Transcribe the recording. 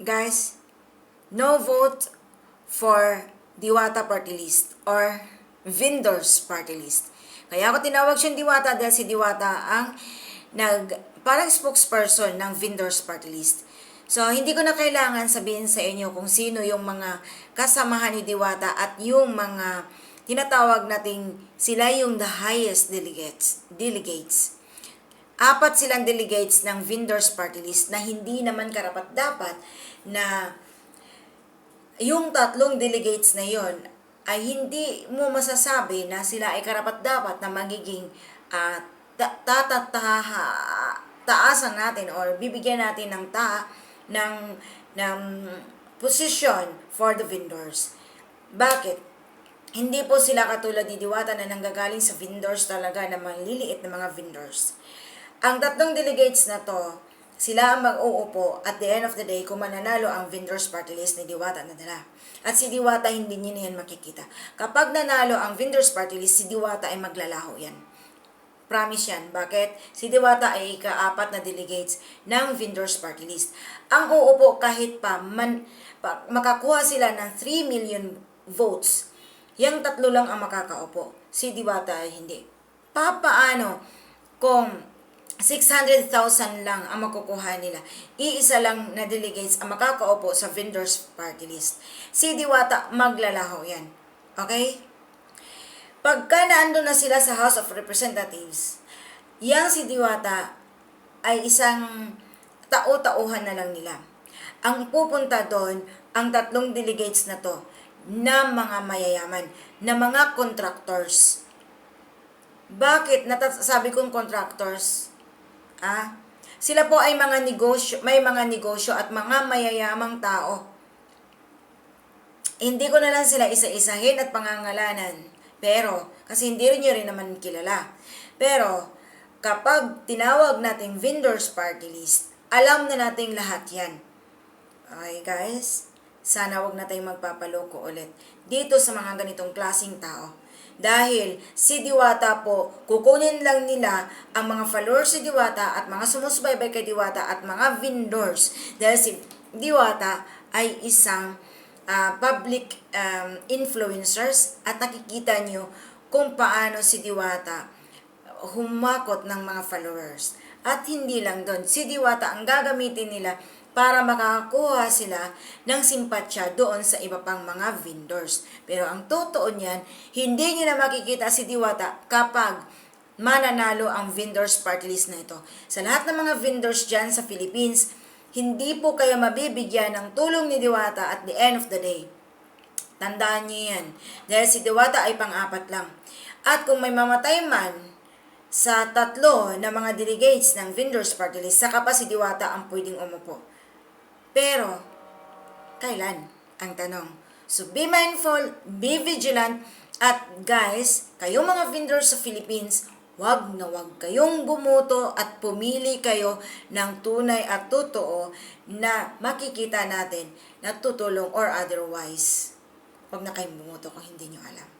guys, no vote for Diwata Party List or Vendors Party List. Kaya ako tinawag siyang Diwata dahil si Diwata ang nag, parang spokesperson ng Vendors Party List. So, hindi ko na kailangan sabihin sa inyo kung sino yung mga kasamahan ni Diwata at yung mga tinatawag nating sila yung the highest delegates. delegates apat silang delegates ng vendors party list na hindi naman karapat dapat na yung tatlong delegates na yon ay hindi mo masasabi na sila ay karapat dapat na magiging uh, ta- tatataha taasan natin or bibigyan natin ng ta ng ng position for the vendors. Bakit? Hindi po sila katulad ni Diwata na nanggagaling sa vendors talaga na maliliit na mga vendors. Ang tatlong delegates na to, sila ang mag-uupo at the end of the day kung mananalo ang vendors party list ni Diwata na dala. At si Diwata hindi niya na yan makikita. Kapag nanalo ang vendors party list, si Diwata ay maglalaho yan. Promise yan. Bakit? Si Diwata ay ikaapat na delegates ng vendors party list. Ang uupo kahit pa, man, pa makakuha sila ng 3 million votes, yung tatlo lang ang makakaupo. Si Diwata ay hindi. Papaano kung 600,000 lang ang makukuha nila. Iisa lang na delegates ang makakaupo sa vendors party list. Si Diwata, maglalaho yan. Okay? Pagka naando na sila sa House of Representatives, yang si Diwata ay isang tao-tauhan na lang nila. Ang pupunta doon, ang tatlong delegates na to, na mga mayayaman, na mga contractors. Bakit natasabi kong contractors? Ah, sila po ay mga negosyo, may mga negosyo at mga mayayamang tao. Hindi ko na lang sila isa-isahin at pangangalanan. Pero, kasi hindi rin nyo rin naman kilala. Pero, kapag tinawag nating vendors party list, alam na nating lahat yan. Okay guys? Sana wag na tayong magpapaloko ulit dito sa mga ganitong klasing tao. Dahil si Diwata po, kukunin lang nila ang mga followers si Diwata at mga sumusubaybay kay Diwata at mga vendors. Dahil si Diwata ay isang uh, public um, influencers at nakikita nyo kung paano si Diwata humakot ng mga followers. At hindi lang doon, si Diwata ang gagamitin nila para makakakuha sila ng simpatsya doon sa iba pang mga vendors. Pero ang totoo niyan, hindi niyo na makikita si Diwata kapag mananalo ang vendors party list na ito. Sa lahat ng mga vendors dyan sa Philippines, hindi po kayo mabibigyan ng tulong ni Diwata at the end of the day. Tandaan niyo yan. Dahil si Diwata ay pang-apat lang. At kung may mamatay man sa tatlo na mga delegates ng vendors party list, saka pa si Diwata ang pwedeng umupo. Pero, kailan? Ang tanong. So, be mindful, be vigilant, at guys, kayong mga vendors sa Philippines, wag na wag kayong bumuto at pumili kayo ng tunay at totoo na makikita natin na tutulong or otherwise. Wag na kayong bumuto kung hindi nyo alam.